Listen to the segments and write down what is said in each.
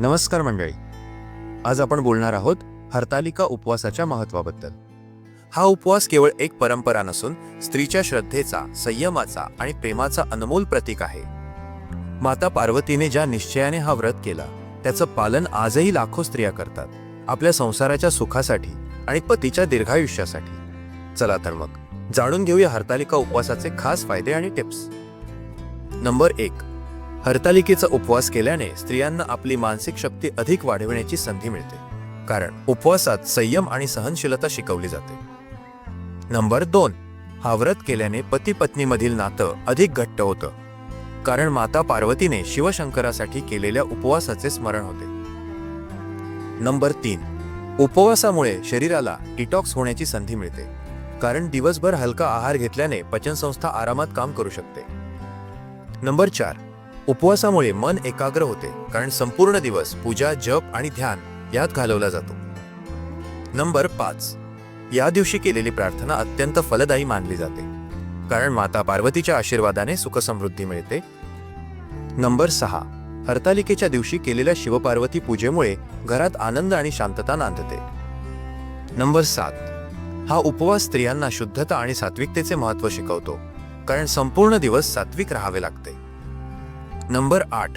नमस्कार मंडळी. आज आपण बोलणार आहोत हरतालिका उपवासाच्या महत्वाबद्दल हा उपवास केवळ एक परंपरा नसून स्त्रीच्या श्रद्धेचा संयमाचा आणि प्रेमाचा अनमोल प्रतीक आहे. माता पार्वतीने ज्या निश्चयाने हा व्रत केला त्याचं पालन आजही लाखो स्त्रिया करतात आपल्या संसाराच्या सुखासाठी आणि पतीच्या दीर्घायुष्यासाठी. चला तर मग जाणून घेऊया हरतालिका उपवासाचे खास फायदे आणि टिप्स. नंबर एक हरतालिकेचा उपवास केल्याने स्त्रियांना आपली मानसिक शक्ती अधिक वाढविण्याची संधी मिळते. कारण उपवासात संयम आणि सहनशीलता शिकवली जाते. नंबर दोन. हा व्रत केल्याने पती पत्नीमधील नातं अधिक घट्ट होतं. कारण माता पार्वतीने शिवशंकरासाठी केलेल्या उपवासाचे स्मरण होते. नंबर तीन. उपवासामुळे शरीराला डिटॉक्स होण्याची संधी मिळते. कारण दिवसभर हलका आहार घेतल्याने पचनसंस्था आरामात काम करू शकते. नंबर चार. उपवासामुळे मन एकाग्र होते कारण संपूर्ण दिवस पूजा जप आणि ध्यान यात घालवला जातो. नंबर पाच. या दिवशी केलेली प्रार्थना अत्यंत फलदायी मानली जाते कारण माता पार्वतीच्या आशीर्वादाने सुखसमृद्धी मिळते. नंबर सहा. हरतालिकेच्या दिवशी केलेल्या शिवपार्वती पूजेमुळे घरात आनंद आणि शांतता नांदते. नंबर सात. हा उपवास स्त्रियांना शुद्धता आणि सात्विकतेचे महत्त्व शिकवतो कारण संपूर्ण दिवस सात्विक राहावे लागते. नंबर आठ.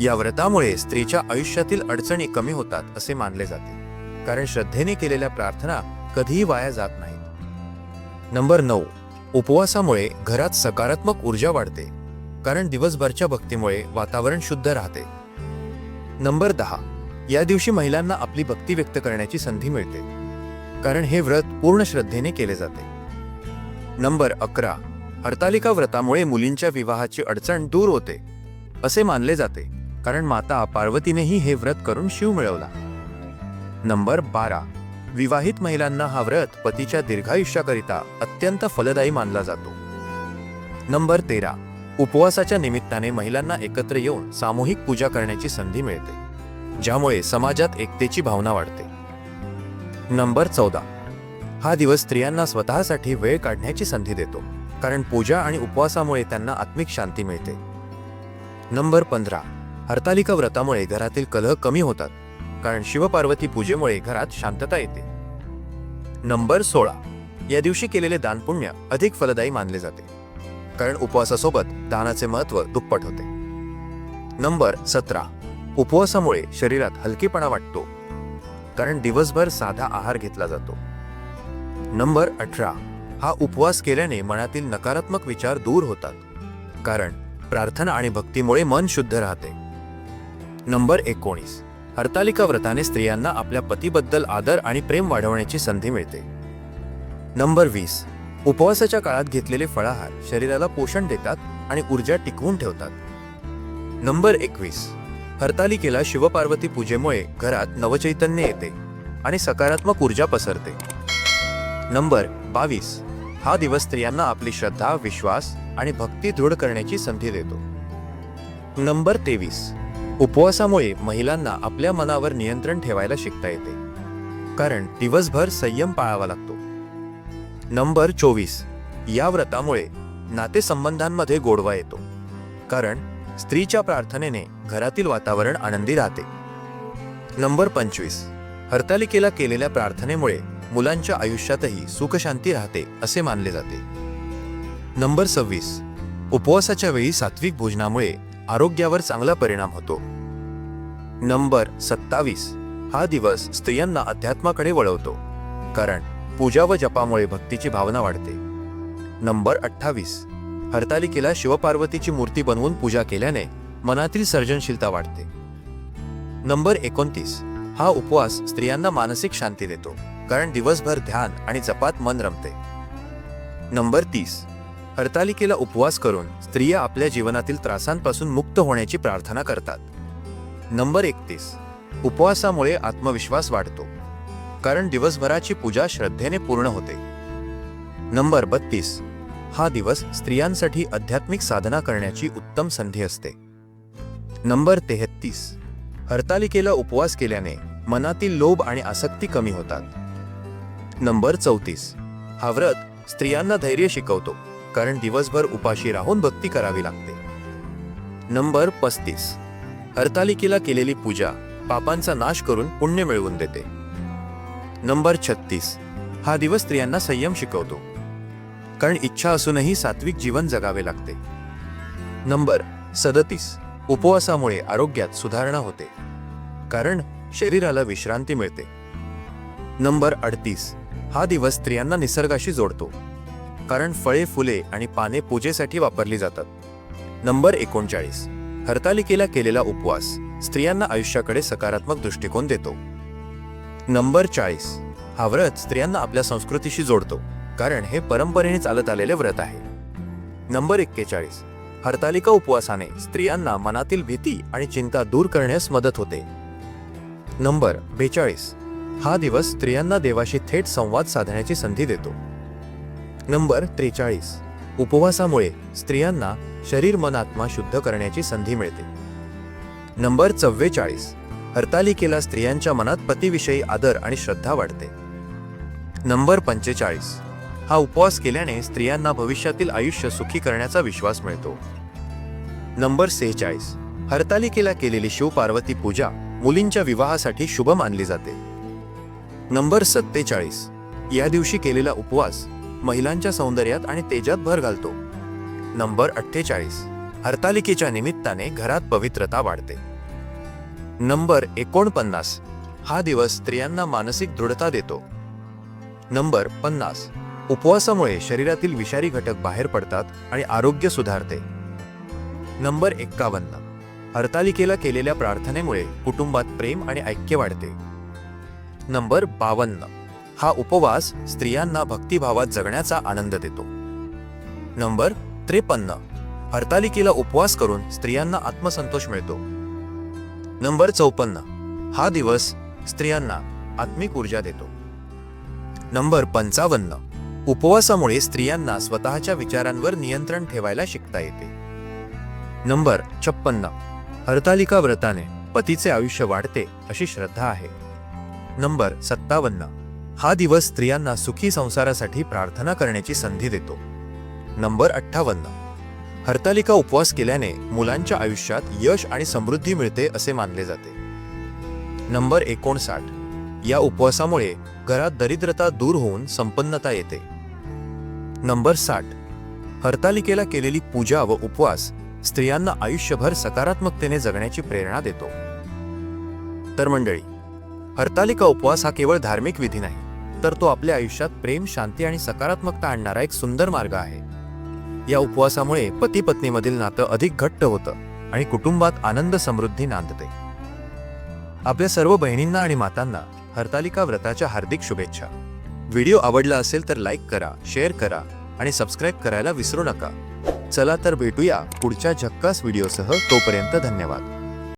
या व्रतामुळे स्त्रीच्या आयुष्यातील अडचणी कमी होतात असे मानले जाते. कारण श्रद्धेने केलेल्या प्रार्थना कधीही वाया जात नाहीत. नंबर नऊ. उपवासामुळे घरात सकारात्मक ऊर्जा वाढते. कारण दिवसभरच्या भक्तीमुळे वातावरण शुद्ध राहते. नंबर दहा. या दिवशी महिलांना आपली भक्ती व्यक्त करण्याची संधी मिळते. कारण हे व्रत पूर्ण श्रद्धेने केले जाते. नंबर अकरा. हरतालिका व्रतामुळे मुलींच्या विवाहाची अडचण दूर होते. असे मानले जाते कारण माता पार्वतीनेही हे व्रत करून शिव मिळवला. नंबर बारा. विवाहित महिलांना हा व्रत पतीच्या दीर्घायुष्याकरिता अत्यंत फलदायी मानला जातो. नंबर तेरा. उपवासाच्या निमित्ताने महिलांना एकत्र येऊन सामूहिक पूजा करण्याची संधी मिळते ज्यामुळे समाजात एकतेची भावना वाढते. नंबर चौदा. हा दिवस स्त्रियांना स्वतःसाठी वेळ काढण्याची संधी देतो कारण पूजा आणि उपवासामुळे त्यांना आत्मिक शांती मिळते. नंबर पंधरा. हरतालिका व्रतामुळे घरातील कलह कमी होतात कारण शिवपार्वती पूजेमुळे घरात शांतता येते. नंबर सोळा. या दिवशी केलेले दानपुण्य अधिक फलदायी मानले जाते कारण उपवासासोबत दानाचे महत्त्व दुप्पट होते. नंबर सतरा. उपवासामुळे शरीरात हलकेपणा वाटतो कारण दिवसभर साधा आहार घेतला जातो. नंबर अठरा. हा उपवास केल्याने मनातील नकारात्मक विचार दूर होतात कारण प्रार्थना आणि भक्तीमुळे मन शुद्ध राहते. नंबर एकोणीस. हरतालिका व्रताने स्त्रियांना आपल्या पतीबद्दल आदर आणि प्रेम वाढवण्याची संधी मिळते. नंबर वीस. उपवासाच्या काळात घेतलेले फळाहार शरीराला पोषण देतात आणि ऊर्जा टिकवून ठेवतात. नंबर एकवीस. हरतालिकेला शिवपार्वती पूजेमुळे घरात नवचैतन्य येते आणि सकारात्मक ऊर्जा पसरते. नंबर बावीस. हा दिवस स्त्रियांना आपली श्रद्धा विश्वास आणि भक्ती दृढ करण्याची संधी देतो. नंबर तेवीस. उपवासामुळे महिलांना आपल्या मनावर नियंत्रण ठेवायला शिकता येते. कारण दिवसभर संयम पाळावा लागतो. नंबर चोवीस. या व्रतामुळे नातेसंबंधांमध्ये गोडवा येतो. कारण स्त्रीच्या प्रार्थनेने घरातील वातावरण आनंदी राहते. नंबर पंचवीस. हरतालिकेला केलेल्या प्रार्थनेमुळे मुलांच्या आयुष्यातही सुखशांती राहते असे मानले जाते. नंबर सव्वीस. उपवासाच्या वेळी सात्विक भोजनामुळे आरोग्यावर चांगला परिणाम होतो. नंबर सत्तावीस. हा दिवस स्त्रियांना अध्यात्माकडे वळवतो कारण पूजा व जपामुळे भक्तीची भावना वाढते. नंबर अठ्ठावीस. हरतालिकेला शिवपार्वतीची मूर्ती बनवून पूजा केल्याने मनातील सर्जनशीलता वाढते. नंबर एकोणतीस. हा उपवास स्त्रियांना मानसिक शांती देतो. कारण दिवसभर ध्यान आणि जपात मन रमते. नंबर तीस. हरतालिकेला उपवास करून स्त्रिया आपल्या जीवनातील त्रासांपासून मुक्त होण्याची प्रार्थना करतात. नंबर एकतीस. उपवासामुळे आत्मविश्वास वाढतो. कारण दिवसभराची पूजा श्रद्धेने पूर्ण होते. नंबर बत्तीस. हा दिवस स्त्रियांसाठी आध्यात्मिक साधना करण्याची उत्तम संधी असते. नंबर तेहत्तीस. हरतालिकेला उपवास केल्याने मनातील लोभ आणि आसक्ती कमी होतात. नंबर चौतीस. हा व्रत स्त्रियांना धैर्य शिकवतो कारण दिवसभर उपाशी राहून भक्ती करावी लागते. नंबर पस्तीस. हरतालिकेला केलेली पूजा पापांचा नाश करून पुण्य मिळवून देते. नंबर छत्तीस. हा दिवस स्त्रियांना संयम शिकवतो कारण इच्छा असूनही सात्विक जीवन जगावे लागते. नंबर सदतीस. उपवासामुळे आरोग्यात सुधारणा होते कारण शरीराला विश्रांती मिळते. नंबर अडतीस. हा दिवस स्त्रियांना निसर्गाशी जोडतो. कारण फळे फुले आणि पाने पूजेसाठी वापरली जातात. नंबर एकोणचाळीस. हरतालिकेला केलेला उपवास स्त्रियांना आयुष्याकडे सकारात्मक दृष्टिकोन देतो. नंबर चाळीस. हा व्रत स्त्रियांना आपल्या संस्कृतीशी जोडतो कारण हे परंपरेने चालत आलेले व्रत आहे. नंबर एक्केचाळीस. हरतालिका उपवासाने स्त्रियांना मनातील भीती आणि चिंता दूर करण्यास मदत होते. नंबर बेचाळीस. हा दिवस स्त्रियांना देवाशी थेट संवाद साधण्याची संधी देतो. नंबर त्रेचाळीस. उपवासामुळे स्त्रियांना शरीर मन आत्मा शुद्ध करण्याची संधी मिळते. नंबर चव्वेचाळीस. हरतालिकेला स्त्रियांच्या मनात पतीविषयी आदर आणि श्रद्धा वाढते. नंबर पंचेचाळीस. हा उपवास केल्याने स्त्रियांना भविष्यातील आयुष्य सुखी करण्याचा विश्वास मिळतो. नंबर सेहेचाळीस. हरतालिकेला केलेली शिवपार्वती पूजा मुलींच्या विवाहासाठी शुभ मानली जाते. नंबर सत्तेचाळीस. या दिवशी केलेला उपवास महिलांच्या सौंदर्यात आणि तेजात भर घालतो. नंबर अठ्ठेचाळीस. हरतालिकेच्या निमित्ताने घरात पवित्रता वाढते. नंबर एकोणपन्नास. हा दिवस स्त्रियांना मानसिक दृढता देतो. नंबर पन्नास. उपवासामुळे शरीरातील विषारी घटक बाहेर पडतात आणि आरोग्य सुधारते. नंबर एक्कावन्न. हरतालिकेला केलेल्या प्रार्थनेमुळे कुटुंबात प्रेम आणि ऐक्य वाढते. नंबर बावन्न. हा उपवास स्त्रियांना भक्तिभावात जगण्याचा आनंद देतो. नंबर त्रेपन्न. हरतालिकेला उपवास करून स्त्रियांना आत्मसंतोष मिळतो. नंबर चौपन्न. हा दिवस स्त्रियांना आत्मिक ऊर्जा देतो. नंबर पंचावन्न. उपवासामुळे स्त्रियांना स्वतःच्या विचारांवर नियंत्रण ठेवायला शिकता येते. नंबर छप्पन्न. हरतालिका व्रताने पतीचे आयुष्य वाढते अशी श्रद्धा आहे. नंबर सत्तावन्न. हा दिवस स्त्रियांना सुखी संसारासाठी प्रार्थना करण्याची संधी देतो. नंबर अठ्ठावन्न. हरतालिका उपवास केल्याने मुलांच्या आयुष्यात यश आणि समृद्धी मिळते असे मानले जाते. नंबर एकोणसाठ. या उपवासामुळे घरात दरिद्रता दूर होऊन संपन्नता येते. नंबर साठ. हरतालिकेला केलेली पूजा व उपवास स्त्रियांना आयुष्यभर सकारात्मकतेने जगण्याची प्रेरणा देतो. तर मंडळी हरतालिका उपवास हा केवळ धार्मिक विधी नाही तर तो आपल्या आयुष्यात प्रेम शांती आणि सकारात्मकता आणणारा एक सुंदर मार्ग आहे. या उपवासामुळे पती पत्नीमधील नातं अधिक घट्ट होतं आणि कुटुंबात आनंद समृद्धी नांदते. आपल्या सर्व बहिणींना आणि मातांना हरतालिका व्रताच्या हार्दिक शुभेच्छा. व्हिडिओ आवडला असेल तर लाईक करा शेअर करा आणि सबस्क्राईब करायला विसरू नका. चला तर भेटूया पुढच्या झक्कास व्हिडिओसह तोपर्यंत धन्यवाद.